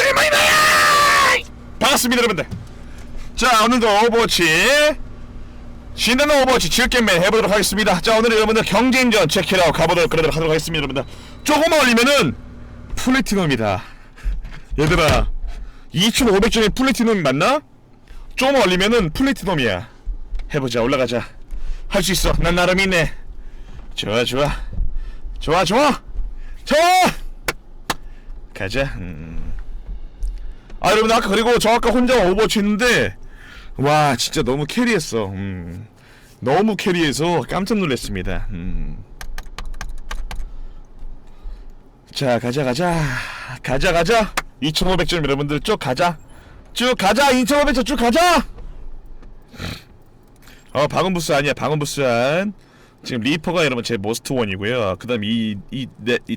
세마이네 반갑습니다 여러분들. 자 오늘도 오버워치 신나는 오버워치 즐겜맨 해보도록 하겠습니다. 자 오늘 여러분들 경쟁전 체크라고 가보도록 하도록 하겠습니다 여러분들. 조금만 올리면은 플래티넘이다. 얘들아 2500점의 플래티넘이 맞나? 조금 올리면은 플래티넘이야. 해보자 올라가자. 할 수 있어. 난 나름 있네. 좋아 좋아. 좋아 좋아. 좋아! 가자. 음. 아 여러분 아까 그리고 저 아까 혼자 오버워치 했는데 와 진짜 너무 캐리했어. 음. 너무 캐리해서 깜짝 놀랐습니다. 음. 자 가자 가자. 가자 가자. 2500점 여러분들 쭉 가자. 쭉 가자 2500점 쭉 가자! 어 방음부스 아니야 방음부스 안 지금 리퍼가 여러분 제 모스트 원이고요. 그 다음 이이이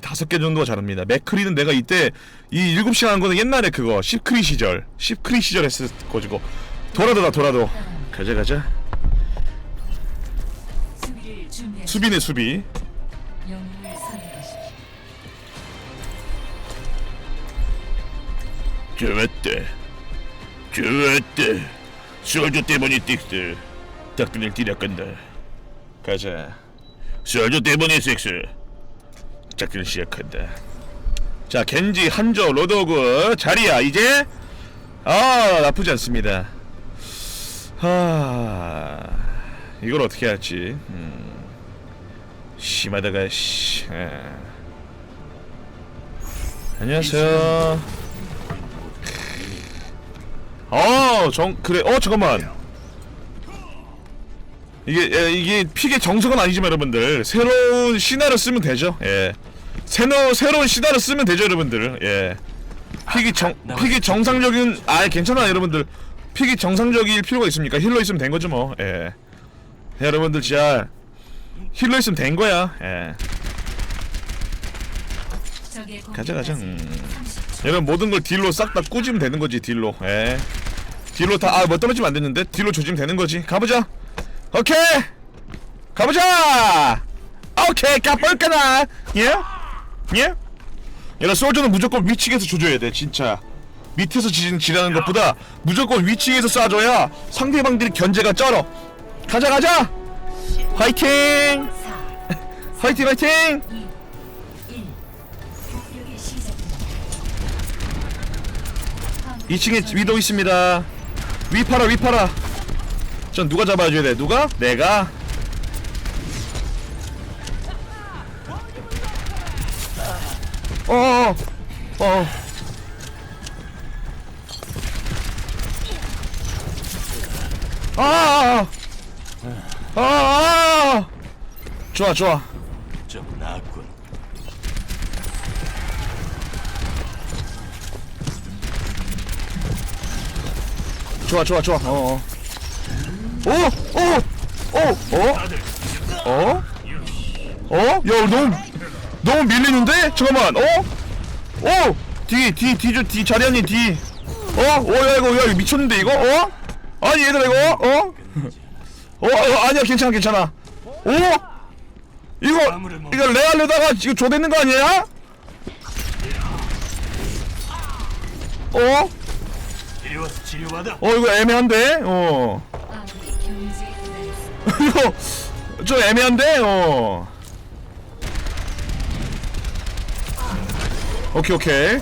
다섯 개 정도가 잘합니다. 맥크리는 내가 이때 이 일곱 시간 한 거는 옛날에 그거 10크리 시절 10크리 시절 했을 거지고. 돌아도다 돌아도. 가자 가자. 수비네 수비. 좋았다 좋았다 솔저 때문에 틱스 닭들을 뛰려간다. 가자 솔저 때문에 섹스 작전을 시작한다 자 겐지 한조 로드오그 자리야 이제 아 나쁘지 않습니다 하 이걸 어떻게 할지 음. 심하다가 씨 아. 안녕하세요 어, 정 그래. 어, 잠깐만. 이게 예, 이게 픽의 정석은 아니지만 여러분들 새로운 신화를 쓰면 되죠. 예. 새로 새로운 신화를 쓰면 되죠, 여러분들. 예. 픽이 정 픽이 정상적인 아, 괜찮아, 여러분들. 픽이 정상적일 필요가 있습니까? 힐러 있으면 된 거죠, 뭐. 예. 여러분들 진짜 힐러 있으면 된 거야. 예. 가자 가자. 음. 30초. 얘는 모든 걸 딜로 싹 다 꾸지면 되는 거지 딜로 예 딜로 다아뭐 떨어지면 안 되는데 딜로 조지면 되는 거지 가보자 오케이 가보자 오케이 까볼까나 예? 예? 얘는 솔저는 무조건 위층에서 조져야 돼 진짜 밑에서 지, 지라는 것보다 무조건 위층에서 쏴줘야 상대방들이 견제가 쩔어 가자 가자 화이팅 4, 화이팅 화이팅 2, 1. 공격의 시작입니다. 2층에 위도 있습니다. 위파라 위파라. 전 누가 잡아줘야 돼? 누가? 내가. 어어 어. 아. 아. 아. 좋아 좋아. 좀 나았군. 좋아 좋아 좋아 어어 오 오오오 어? 어? 야 너무 너무 밀리는데? 잠깐만 어? 어? 뒤뒤 뒤 뒤 자리아니 뒤 어? 오야 이거 야 이거 미쳤는데 이거 어? 아니 얘들아 이거 어? 어? 어 아니야 괜찮아 괜찮아 오? 이거 이거 레알로다가 지금 조대는 거 아니야? 어? 어 이거 애매한데? 어 이거 좀 애매한데? 어. 오케이 오케이.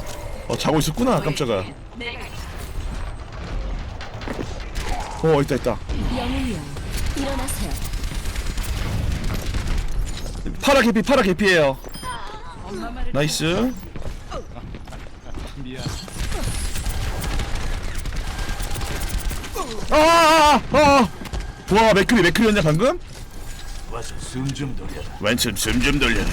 어 자고 있었구나 깜짝아. 어 있다 있다. 파라 개피 파라 개피에요. 나이스. 아아아 와 맥크리 맥크리였냐 방금? 와서 숨 좀 돌려라. 완전 숨좀 돌려라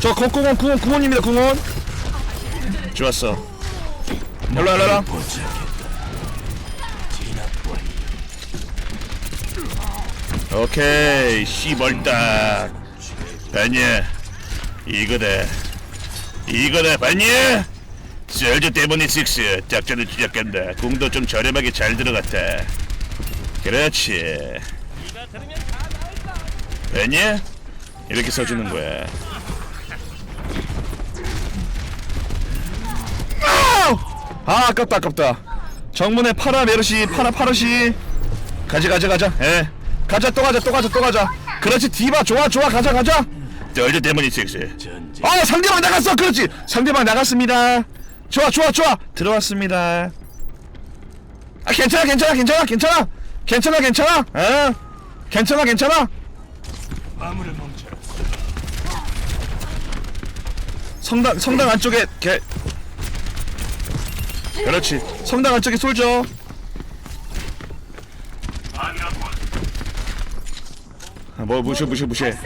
저 거, 궁원 궁원 궁원입니다 궁원 좋았어 일로 와 일로와 보자겠다. 진압 완료. 오케이 씨벌딱 봤냐 이거다 이거다 봤냐 썰저 때문에 식스 작전을 시작한다 궁도 좀 저렴하게 잘 들어갔다 그렇지 봤냐 이렇게 써주는 거야. 아 아깝다 아깝다. 정문에 파라 메르시 파라 파르시 가자 가자 가자. 예. 가자 또 가자 또 가자 또 가자. 그렇지 디바 좋아 좋아 가자 가자. 널드 데모니 섹스. 아 상대방 나갔어 그렇지 상대방 나갔습니다 좋아 좋아 좋아. 들어왔습니다. 아 괜찮아 괜찮아 괜찮아 괜찮아. 괜찮아 괜찮아. 어? 괜찮아 괜찮아. 화물을 멈춰. 성당 성당 안쪽에 개. 그렇지. 성당 안쪽에 솔져. 아뭐 무시해 무시해 무시해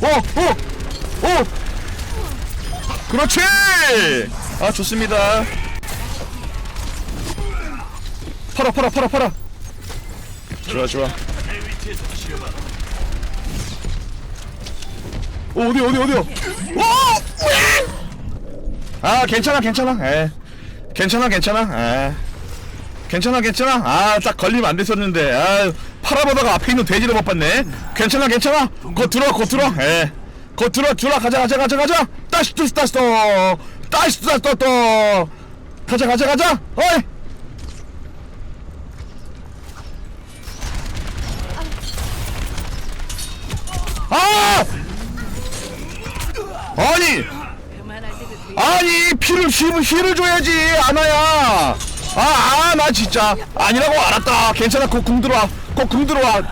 오오오. 그렇지 아 좋습니다 팔아 팔아 팔아 팔아 좋아 좋아 어, 어디 어디 어디요? 오! 아 괜찮아 괜찮아. 에 괜찮아 괜찮아. 에 괜찮아 괜찮아. 아 딱 걸리면 안 됐었는데. 아 팔아보다가 앞에 있는 돼지를 못 봤네. 괜찮아 괜찮아. 곧 들어 곧 들어. 에. 곧 들어 들어 가자 가자 가자 가자. 다시 또 다시 또 다시 또 또 또. 가자 가자 가자. 어이. 아! 아니 아니 피를 힐을 힐을 줘야지 아나야. 아나 진짜 아니라고 알았다. 괜찮아 곧 궁 들어와. 곧 궁 들어와.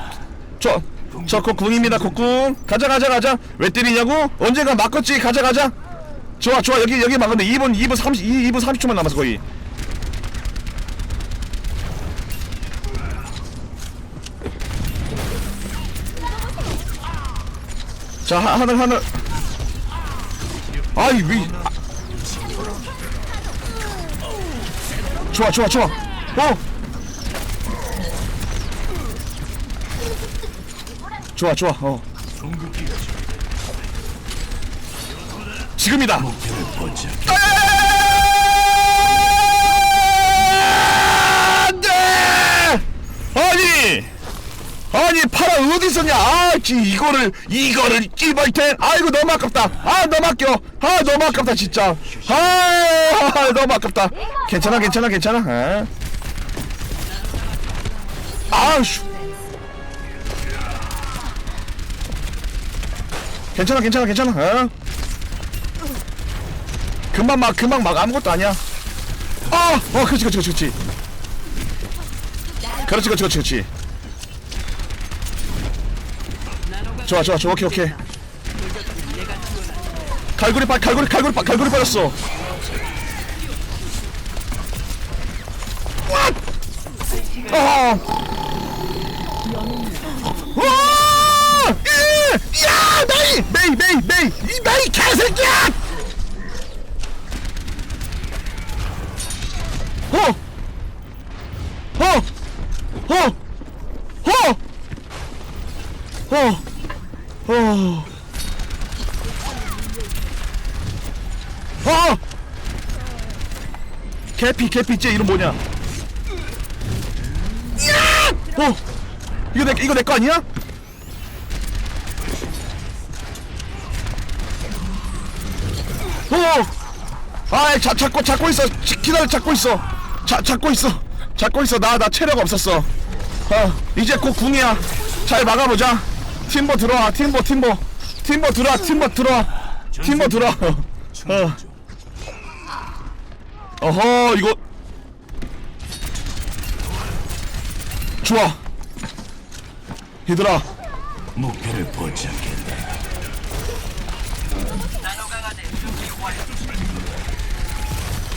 저 저 곧 궁입니다 곧궁. 가자 가자 가자. 왜 때리냐고? 언젠가 맞겠지. 가자 가자 좋아 좋아. 여기 여기 막았네 2분 2분 30 2분 30초만 남았어 거의. 자 하- 하늘 하늘. 아이 위. 아. 좋아 좋아 좋아. 어? 좋아 좋아. 어 궁극기가 지금이다. 안돼 아니! 아니 파라 어디 있었냐? 아 지, 이거를 이거를 찌벌텐 아이고 너무 아깝다. 아 너무 아껴. 아 너무 아깝다 진짜. 아 너무 아깝다. 괜찮아 괜찮아 괜찮아. 아. 아우씨. 괜찮아 괜찮아 괜찮아. 어? 금방 막 금방 막 아무것도 아니야 아! 어 그렇지 그렇지 그렇지 그렇지 그렇지 그렇지 좋아 좋아 좋아 오케이 오케이 갈고리 빠 갈고리 갈고리 빠 갈고리 빠졌어 와! 와! 예! 야! 메이! 메이 메이 메이! 이 메이 개새끼야! 어! 어! 어! 어! 어! 어! 어! 개피 개피 쟤 이름 뭐냐? 야! 어! 이거 내 이거 내 거 아니야? 어! 아, 자, 잡고 잡고 있어. 지- 기다려, 잡고 있어. 자, 잡고 있어. 잡고 있어. 나, 나 체력 없었어. 어, 이제 곧 궁이야. 잘 막아보자. 팀버 들어와. 팀버, 팀버. 팀버 들어와. 팀버 들어와. 팀버 들어와. 어. 어허, 이거. 좋아. 얘들아. 목표를 포착했다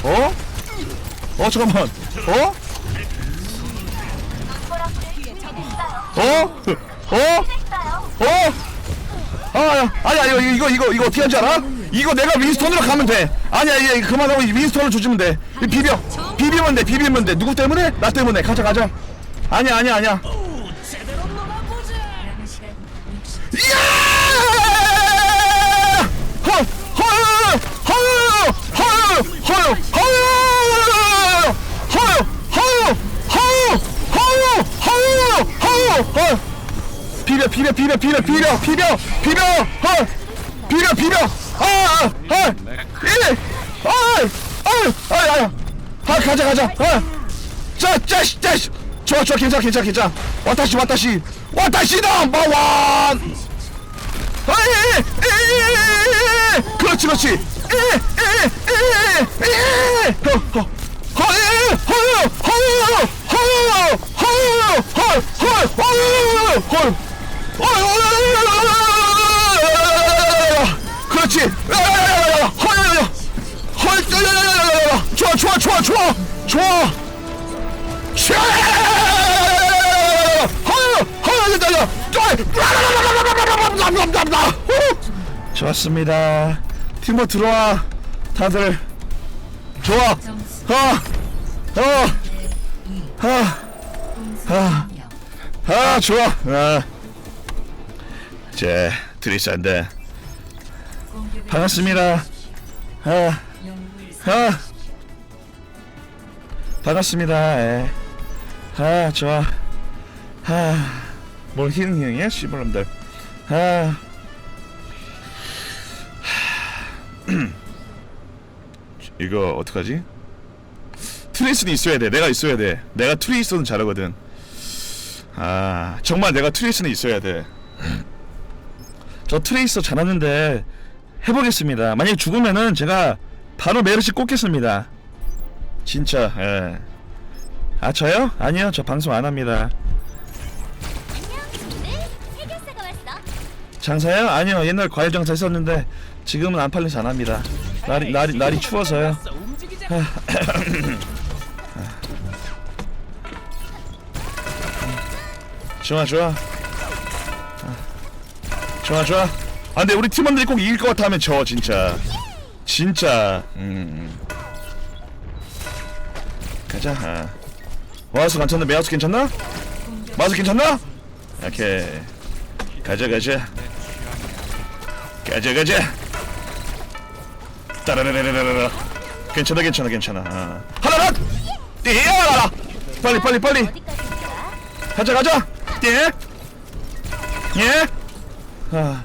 어? 어 잠깐만 어? 어? 어? 어? 아, 아니야 이거 이거 이거 이거 어떻게 하는지 알아? 이거 내가 윈스턴으로 가면 돼 아니야 얘 그만하고 윈스턴을 조지면 돼 이 비벼 비비면 돼 비비면 돼 누구 때문에? 나 때문에 가자 가자 아니야 아니야 아니야 비벼 비벼 비벼 비벼 비벼 비벼 비벼 헐. 비벼 비벼. 아아헐. 일. 아아아아 아 가자 가자. 아자 짜시 짜시 좋아 좋아 괜찮아 괜찮아 괜찮아. 와타시 와타시. 와타시 넘버원 아예. 그렇지 그렇지 좋아. 좋았습니다. 팀버 들어와. 다들. 좋아. 아, 어, 아, 아. 변경 아, 좋아. 아, 제 드리스한데. 반갑습니다. 아, 아, 반갑습니다. 예. 아, 좋아. 아, 뭘 희응 희응이야, 씨발놈들. 아. 이거 어떡하지? 트레이스는 있어야 돼. 내가 있어야 돼. 내가 트레이스는 잘하거든. 아, 정말 내가 트레이스는 있어야 돼. 저 트레이서 잘하는데 해보겠습니다. 만약에 죽으면은 제가 바로 메르시 꽂겠습니다. 진짜, 예. 아, 저요? 아니요, 저 방송 안 합니다. 장사요? 아니요, 옛날 과일 장사 했었는데 지금은 안 팔려서 안 합니다. 날이, 날이, 날이 추워서요. 좋아, 좋아. 좋아, 좋아. 아, 근데 우리 팀원들이 꼭 이길 것 같다면 저 진짜. 진짜. 음. 가자. 아. 와서 괜찮나? 메아스 괜찮나? 마우스 괜찮나? 오케이. 가자, 가자. 가자, 가자. 따라라라라라라. 괜찮아, 괜찮아, 괜찮아. 아. 하나만. 뛰어라. 빨리, 빨리, 빨리. 가자, 가자. 예. 예. 아.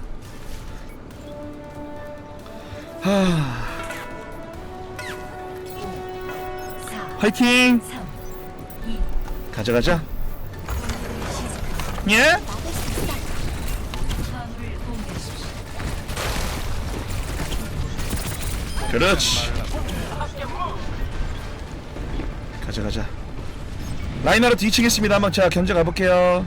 하. 화이팅. 3 가자, 가자. 예. 그렇지. 가자 가자. 라인하러 뒤치겠습니다. 한번 자 견제 가볼게요.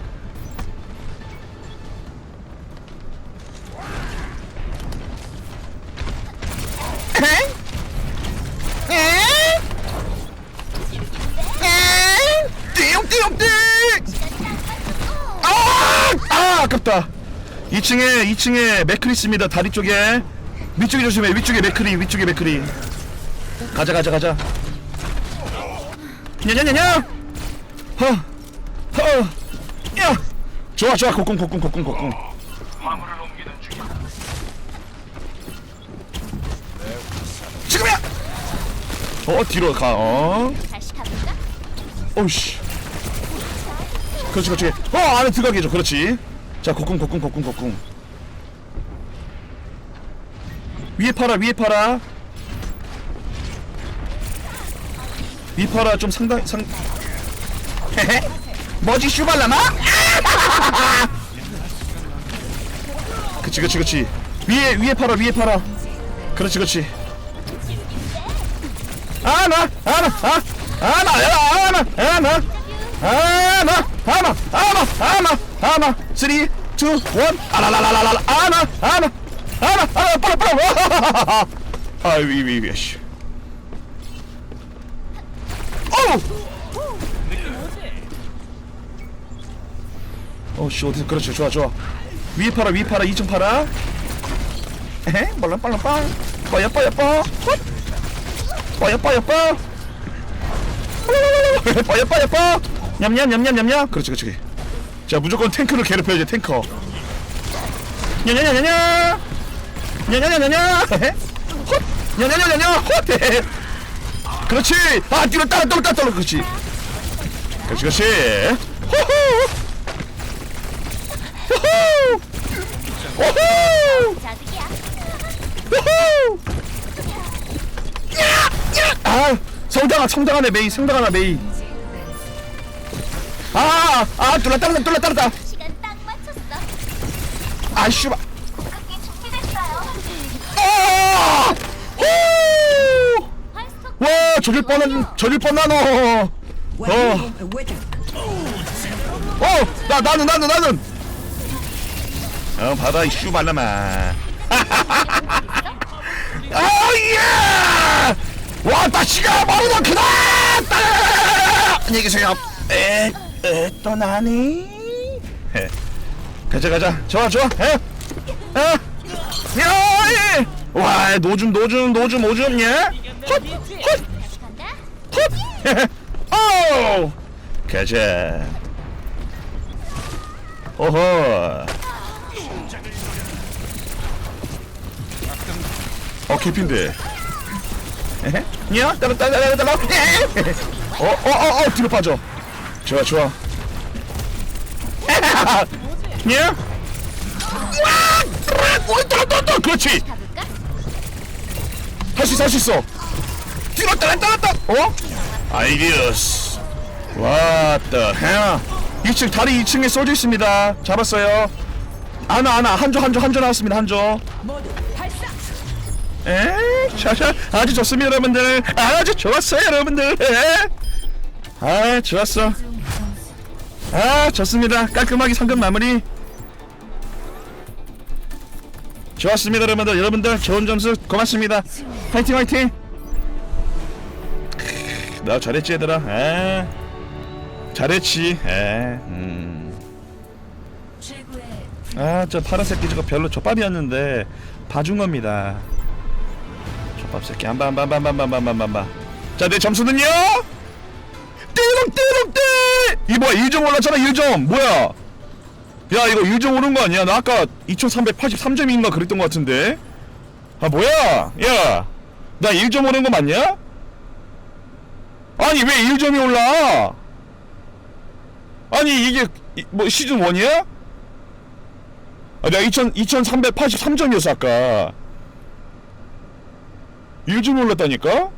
아 아깝다. 2층에 2층에 맥크리 있습니다. 다리 쪽에 위쪽에 조심해. 위쪽에 맥크리 위쪽에 맥크리. 가자 가자 가자. 냐냐냐냐. 허. 허. 야. 좋아 좋아 곡궁 곡궁 곡궁 곡궁. 지금이야. 어 뒤로 가. 어. 오우씨. 그렇지 그렇지. 어 안에 들어가게 해줘. 그렇지. 자 곡궁 곡궁 곡궁 곡궁. 위에 팔아 위에 팔아. 위에 팔아 좀 상당 상. 뭐지 슈발라마? 그치 그치 그치. 위에 위에 팔아 위에 팔아. 그렇지 그렇지. 아나 아나 아 아나 아나 아나 아나 아나 아나 아나 아나 쓰리 투원. 아라라라라라. 아나 아나 아나 아나 빨리 빨리. 아위위위 씨. 어우! 어씨 어디 그렇지 좋아 좋아. 위에 팔아 위에 팔아 2층 팔아. 에헤 빨라 빨라 빨 빠야 빠야 빠. 헛. 빠야 빠야 빠. 빠야 빠야 빠. 냠냠냠냠냠냠 그렇지 그렇지 자 무조건 탱크를 괴롭혀야지 탱커. 냐냐냐냐냐! 냐냐냐냐냐! 헛 냐냐냐냐냐! 헛! 그렇지! 아 뒤로 따라 따라 따라 따라 그렇지. 그렇지 그렇지. 호호! 호호! 오호! 자극이야. 오호 아 성장아 성장하네 메이 성장하나 메이 아아 뚫라 따르다 뚫라 따르다 시간 딱 맞췄어. 아 씨발 그게 준비됐어요. 아! 후! 발스톱 와 저릴 뻔한 저릴 뻔하노 어. 어, 나 나는 나는 나는. 어, 받아 이 슈발라마. 아 예! 와, 다시가 바로 더 크다. 따! 안녕히 계세요. 에, 에, 또 나니? 해. 가자 가자. 좋아 좋아. 해. 어? 야, 예. 와, 노줌 노줌 노줌 오줌 예. 헛, 헛. 간다. 오! 가자. 오호. 어, 개핀데. 에헤? 야, 따라, 따라, 따라, 따라. 에헤? 어, 어, 어, 어, 뒤로 빠져. 좋아, 좋아. 야? 와! 따라, 따라. 그렇지. 가볼까? 할수 있어, 할 수 있어. 뒤로 따라, 따라. 어? 아이디어스. 왔다. 해 2층 다리 2층에 써져 있습니다. 잡았어요. 하나 하나 한조 한조 한조 나왔습니다. 한조. 에? 샤샤 아주 좋습니다, 여러분들. 아주 좋았어요, 여러분들. 에? 아, 좋았어. 아, 좋습니다. 깔끔하게 상금 마무리. 좋았습니다, 여러분들. 여러분들 좋은 점수 고맙습니다. 화이팅. 크으, 나 잘했지, 얘들아. 에. 잘했지. 에. 음. 최고의 아, 저 파란 새끼 저거 별로 족밥이었는데 봐준 겁니다. 족밥 새끼 한바 한바 한바 한바 한바 한바 한바. 자, 내 점수는요? 이 뭐야? 1점 올랐잖아. 1점. 뭐야? 야, 이거 1점 오른 거 아니야? 나 아까 2383점인가 그랬던 거 같은데. 아, 뭐야? 야. 나 1점 오른 거 맞냐? 아니, 왜 1점이 올라? 아니, 이게 이- 뭐 시즌 1이야? 아, 내가 2000, 2383점이었어, 아까. 1점 올랐다니까?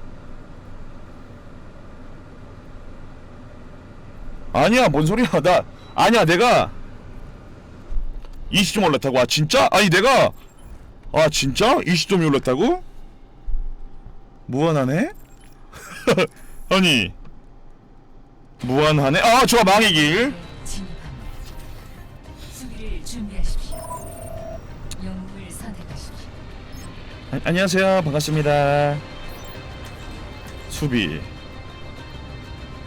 아니야, 뭔 소리야. 나, 아니야, 내가 20점 올랐다고. 아, 진짜? 아니, 내가, 아, 진짜? 20점이 올랐다고? 무한하네? 아니, 무한하네? 아, 좋아, 망의길. 영웅을 선택하십시오. 아, 안녕하세요. 반갑습니다. 수비.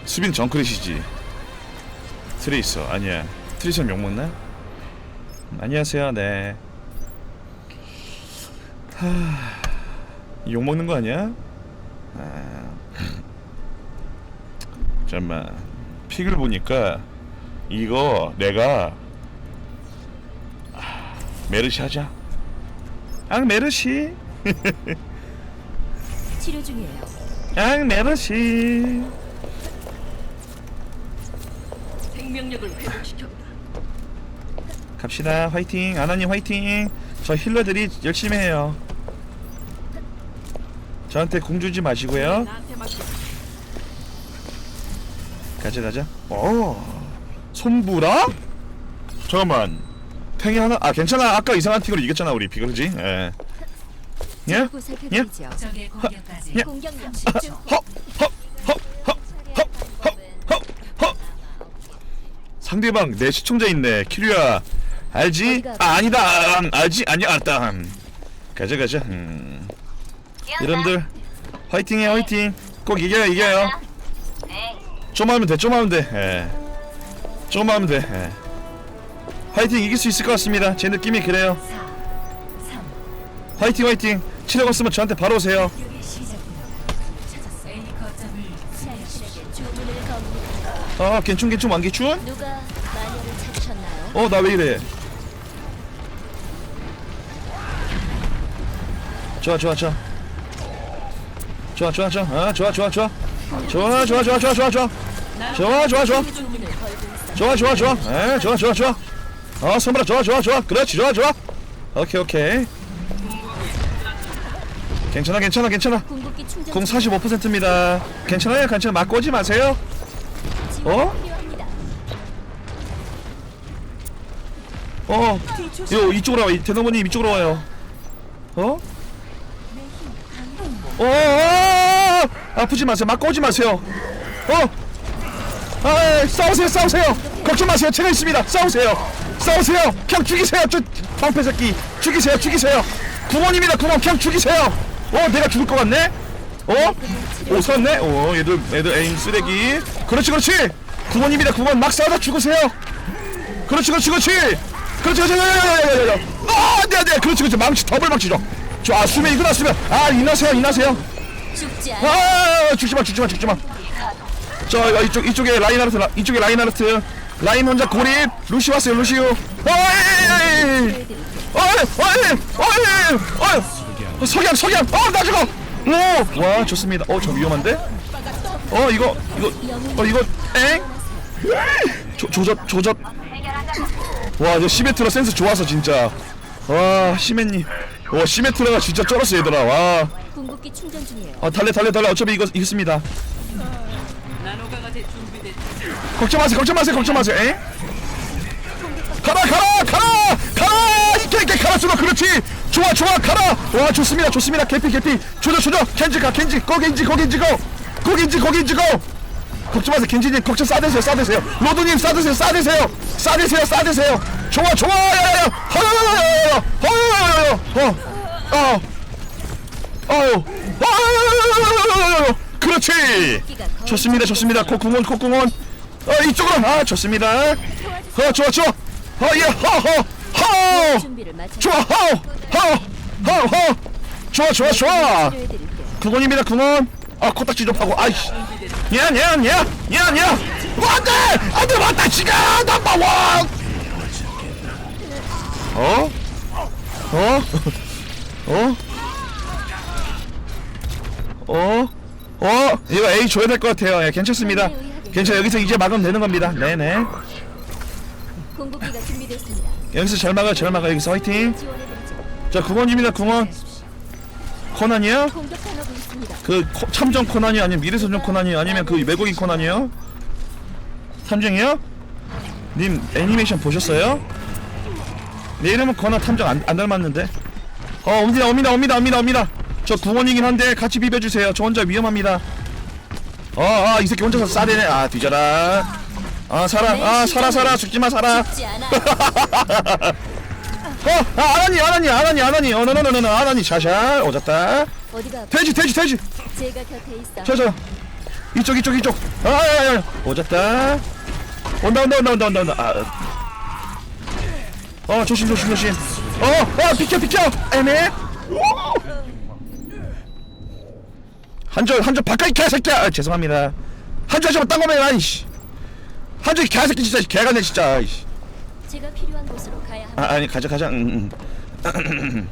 수비는 정크릿이지. 트레이서 아니야. 트레이서 욕먹나? 음, 안녕하세요. 네. 하... 욕먹는 거 아니야? 아... 잠깐만. 픽을 보니까 이거 내가 아, 메르시 하자. 아 메르시. 치료 중이에요. 아 메르시. 생명력을 회복시켜. 갑시다 화이팅 아나님 화이팅 저 힐러들이 열심히 해요 저한테 공 주지 마시고요 가자 가자 오 손부라 잠깐만 탱이 하나 아 괜찮아 아까 이상한 틱으로 이겼잖아 우리 비가 그지 예 예? 고 살펴드리죠. 적의 공격까지 야. 공격력 아, 집중. 허! 허! 허! 상대방 내 시청자 있네 키류야 알지? 아 아니다 음, 알지? 아니 알았다 음. 가자 가자 음. 여러분들 화이팅해 화이팅 꼭 이겨요 이겨요 좀 하면 돼 좀 하면 돼 예. 좀 하면 돼 예. 화이팅 이길 수 있을 것 같습니다 제 느낌이 그래요 4, 3, 화이팅 화이팅 치료가 쓰면 저한테 바로 오세요 아 괜춘 괜춘 완기춘? 누가 마녀를 찾으셨나요? 어 나 왜 이래 좋아 좋아 좋아 좋아 좋아 좋아 아 좋아 좋아 좋아 좋아 좋아 좋아 좋아 좋아 좋아 좋아 좋아 좋아. 좋아 좋아 좋아 에 좋아 좋아 좋아 어 선물아 좋아 좋아 좋아 그렇지 좋아 좋아 오케이 오케이 괜찮아 괜찮아 괜찮아 공 45%입니다 괜찮아요 괜찮아 막 꼬지 마세요 어? 어 이거 이쪽으로 와요 대노부님 이쪽으로 와요 어? 어, 어, 어, 아프지 마세요 막 꼬지 마세요 어 아, 싸우세요, 싸우세요. 걱정 마세요. 제가 있습니다. 싸우세요. 싸우세요. 그냥 죽이세요. 저 방패 새끼. 죽이세요, 죽이세요. 구원입니다, 구원. 그냥 죽이세요. 어, 내가 죽을 것 같네. 어? 오, 살았네. 어, 얘들, 얘들 에임 쓰레기. 그렇지, 그렇지. 구원입니다, 구원. 막 싸우다 죽으세요. 그렇지, 그렇지, 그렇지. 그렇지, 그렇지. 야야야야야야. 아, 네, 네. 그렇지, 그렇지. 망치 더블 망치죠. 저, 아, 수면 이거 났으면. 아. 죽지 않아. 아 죽지마 죽지마 죽지마 저 이쪽 이쪽에 라인하르트 라, 이쪽에 라인하르트 라인 혼자 고립 루시 왔어요 루시오 어이 어이 어이 어이 석양 석양 어나 죽어 오 와 좋습니다. 어 저 위험한데? 어 이거 이거 어 이거 엥? 조, 조졌 조졌 와저 시메트라 센스 좋아서 진짜. 와 시메님. 와 시메트라가 진짜 쩔었어 얘들아. 와. 궁극기 충전 중이에요. 어 달래 달래 달래. 어차피 이거 이겼습니다. 걱정 마세요 걱정 마세요 걱정 마세요. 에? 가라 가라 가라! 가라 이게 이게 가라 쏘라 그렇지. 좋아 좋아 가라. 와 좋습니다 좋습니다. 개피 개피. 조져 조져. 켄지 가 켄지. 거 켄지 거 켄지 거. 켄지 거 걱정 마세요. 켄지님 걱정 싸대세요 싸대세요. 로드님 싸대세요 싸대세요. 싸대세요 싸대세요. 좋아 좋아. 야야야. 허야야야야야 허야야야야 어어. 어우 어우 그렇지. 좋습니다 좋습니다. 콧구멍 콧구멍 어 이쪽으로. 아 좋습니다. 어 좋아 좋아. 어예. 허허 허 준비를 마쳐. 좋아 허허허허 좋아 좋아 좋아 치료해드릴게요. 구원입니다 구원 아 코딱지 좀 하고 아이씨 야야야야야야 안돼 안돼 맞다 지가 넘버원 어? 어? 어? 어? 어? 이거 A 줘야 될 것 같아요 예, 괜찮습니다 괜찮아 여기서 이제 막으면 되는 겁니다 네네 궁극기가 준비됐습니다. 여기서 잘 막아 잘 막아 여기서 화이팅. 자 코난이요? 공격당하고 있습니다. 그 코- 참정 코난이 아니면 미래선정 코난이 아니면 그 외국인 코난이요? 탐정이요? 님 애니메이션 보셨어요? 내 이름은 코난 탐정 안, 안 닮았는데 어 옵니다 옵니다 옵니다 옵니다 옵니다 저 구원이긴 한데 같이 비벼주세요 저 혼자 위험합니다 어아이 새끼 혼자서 싸대네 아 뒤져라 아 살아. 아 살아 살아. 죽지마 살아. 죽지 않아. 어 아, 아나니 아나니 아나니 아나니. 어 너너너너 아나니 샤샤. 오졌다. 어디가 아파? 돼지 돼지 돼지. 제가 곁에 있어. 저저. 이쪽 이쪽 이쪽. 아야야야 오졌다. 온다 온다 온다 온다 온다. 온다 아. 어. 조심 조심 조심. 어어 비켜 비켜. 애매. 한줄 한줄 바깥 개새끼야. 아, 죄송합니다. 한줄 하시면 딴 거면 아이씨 한줄 개새끼 진짜 개가네 진짜 아이씨. 제가 필요한 곳으로 가야 합니다. 아, 아니 가자 가자 음, 음.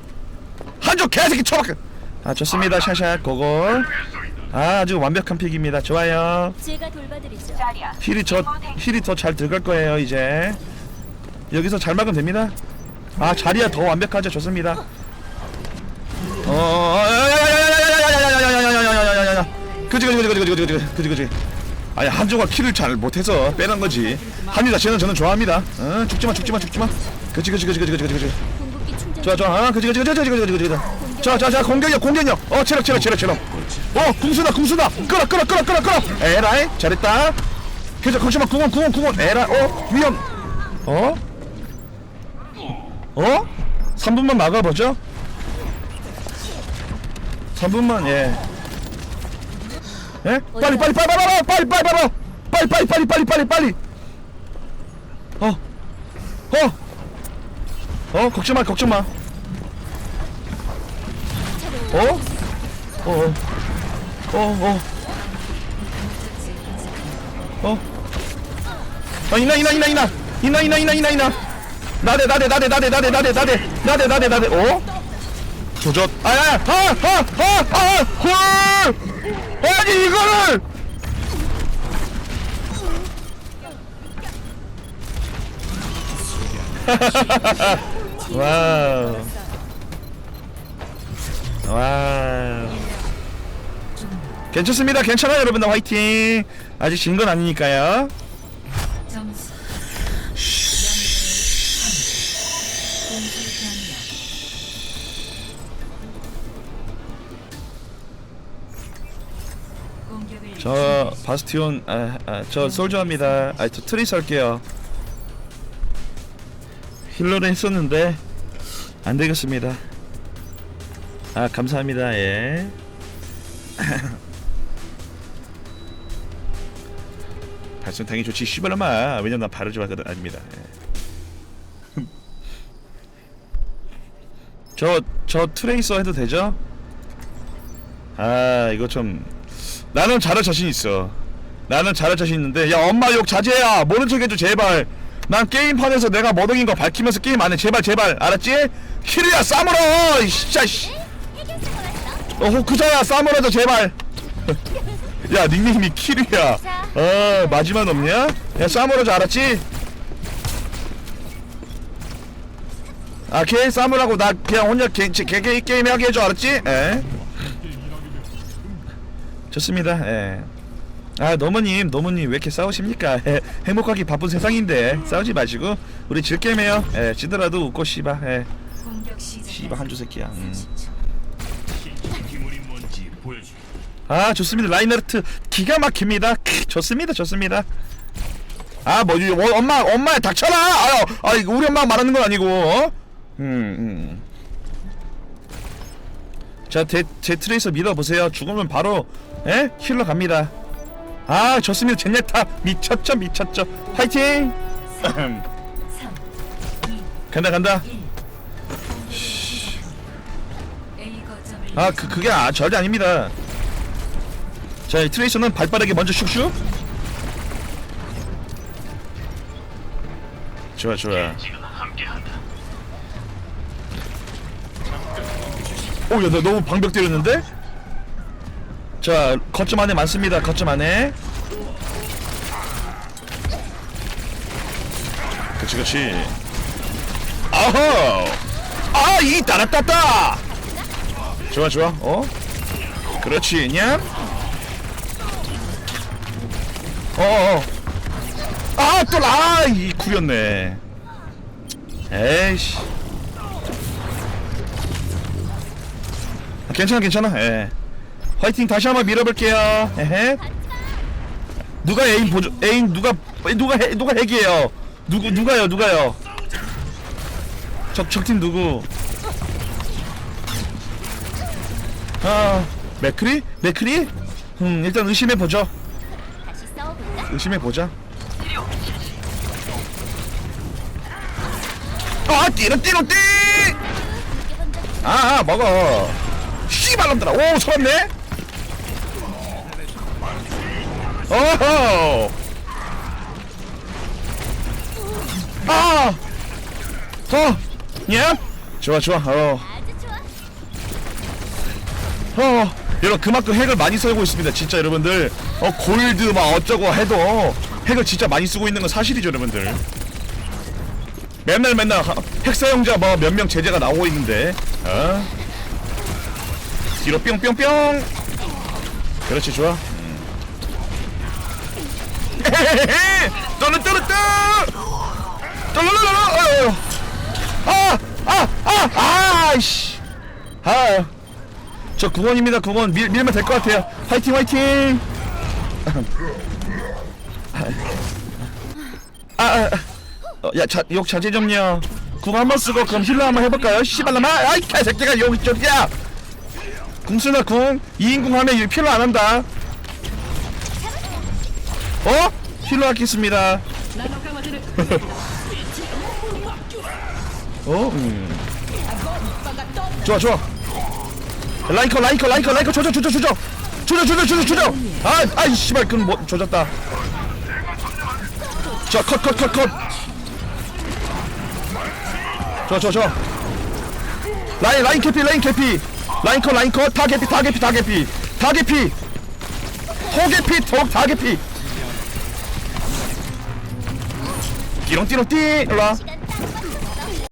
한줄 개새끼 쳐박아 아 좋습니다 샤샤 고고 아, 아주 완벽한 픽입니다 좋아요 제가 돌봐드리죠. 힐이 저 힐이 더 잘 들어갈 거예요 이제 여기서 잘 막으면 됩니다 아 자리야 더 완벽하죠 좋습니다 어 그지 그지 그지 그지 그지 그지 그지 그지 아니 한조가 킬을 잘 못해서 빼는 거지. 한유 자체는 저는 좋아합니다. 어 죽지마 죽지마 죽지마. 그지 그지 그지 그지 궁극기 충전. 좋아 좋아. 아 그지 그지 그지 그지 그지 그지. 자자자 공격력 공격력. 어 체력 체력 체력 체력. 어 궁수다 궁수다. 끌어 끌어 끌어 끌어 끌어. 에라이 잘했다. 거기서 막 궁원 궁원 궁원. 에라 어 위험. 어? 어? 3분만 막아보죠. 3분만 예 예? 빨리 빨리 빨리 빨리 빨리 빨리 빨리 빨리 빨리 빨리 빨리 빨리 빨리 어 어? 어 걱정 마 걱정 마 어? 어? 어? 어? 어? 어? 아 이나 이나 이나 이나 이나 이나 이나 이나 이나 나대 나대 나대 나대 나대 나대 나대 나대 나대 나대 어? 조졌 아야 아아아아아헐 아 니 이거를 와우. 와우. 괜찮습니다. 괜찮아요, 여러분들 화이팅. 아직 진 건 아니니까요. 저 바스티온 아, 아, 저 솔저합니다. 아, 저 트리스 할게요. 힐러를 했었는데 안 되겠습니다. 아, 감사합니다. 예. 당연히 좋지. 씨발라마. 왜냐면 난 바르지 말거든 아닙니다. 예. 저, 저 트레이서 해도 되죠? 아, 이거 좀 나는 잘할 자신 있어. 나는 잘할 자신 있는데 야 엄마 욕 자제야 모른 척 해줘 제발. 난 게임판에서 내가 머덕인 거 밝히면서 게임 안 해. 제발 제발 알았지? 키르야 싸물어. 이 진짜 씨. 어 호크자야 싸물어줘 제발. 야 닉네임이 키르야. 어 마지막 없냐? 야 싸물어줘 알았지? 아, 걔 싸움을하고 나 그냥 혼자 개, 개, 개, 게임 하게 해줘, 알았지? 예. 좋습니다. 예. 아, 노무님, 노무님 왜 이렇게 싸우십니까? 예, 행복하기 바쁜 세상인데 싸우지 마시고 우리 즐게임 해요. 예, 지더라도 웃고 씨바. 예. 공격 시작 씨바 한조 새끼야. 음. 30초 기물이 뭔지 보여주겠다. 아, 좋습니다. 라인하르트 기가 막힙니다. 크, 좋습니다. 좋습니다. 아, 뭐, 이- 뭐 엄마, 엄마 닥쳐라. 아유, 아, 이거 우리 엄마 말하는 건 아니고. 어? 음, 음. 자, 제, 제 트레이서 밀어보세요. 죽으면 바로, 예? 힐러 갑니다. 아, 좋습니다. 젠야타 미쳤죠, 미쳤죠. 파이팅! 3 간다, 간다. 1 A 거점을 아, 그, 그게 아, 절대 아닙니다. 자, 이 트레이서는 발빠르게 먼저 슉슉. 좋아, 좋아. 지금 함께한다. 오, 야, 나 너무 방벽 때렸는데? 자, 거점 안에 많습니다. 거점 안에. 그치, 그치. 아호! 아, 이 따라따따! 좋아, 좋아. 어? 그렇지, 냐? 어어. 아, 또, 아, 이 구렸네. 에이씨. 아, 괜찮아 괜찮아 예 화이팅 다시 한번 밀어볼게요. 에헤. 누가 애인 보조 애인 누가 누가 해, 누가 핵이에요? 누구 누가요 누가요? 적 적팀 누구? 아 맥크리? 맥크리? 음 일단 의심해 보죠? 의심해 보자. 아 띠로 띠로 띠 아, 아 먹어. 씨발놈들아. 오 살았네 어허! 아! 어, 예? 좋아 좋아. 어. 어. 여러분 그만큼 핵을 많이 쓰고 있습니다 진짜 여러분들. 어 골드 막 어쩌고 해도 핵을 진짜 많이 쓰고 있는 건 사실이죠 여러분들. 맨날 맨날 하- 핵 사용자 뭐 몇 명 제재가 나오고 있는데 어? 뒤로 뿅뿅뿅! 그렇지 좋아 음. 떠는 떠는 떠 떠르르르르 아아아아 아이씨 아저 9번입니다 9번 밀, 밀면 될 것 같아요 화이팅 화이팅 아, 아, 어, 야, 자, 욕 자제 좀요. 궁 한번 쓰고 그럼 힐러 한번 해볼까요? 씨발라마, 아이 개새끼가 여기 저기야. 궁 쓰나 궁, 2인궁 하면 이 필요 안 한다. 어? 힐러 하겠습니다. 어? 음. 좋아 좋아. 라이커 라이커 라이커 라이커 조져 조져 조져 조져 조져 조져 조져. 아, 아이 씨발 그럼 뭐 조졌다. 자, 컷, 컷, 컷, 컷. 좋아, 좋아, 좋아. 라인, 라인 캐피, 라인 캐피. 라인 컷, 라인 컷. 다 캐피, 다 캐피, 다 캐피. 다 캐피. 호 캐피, 톡, 다 캐피. 띠롱, 띠롱, 띠. 일로와.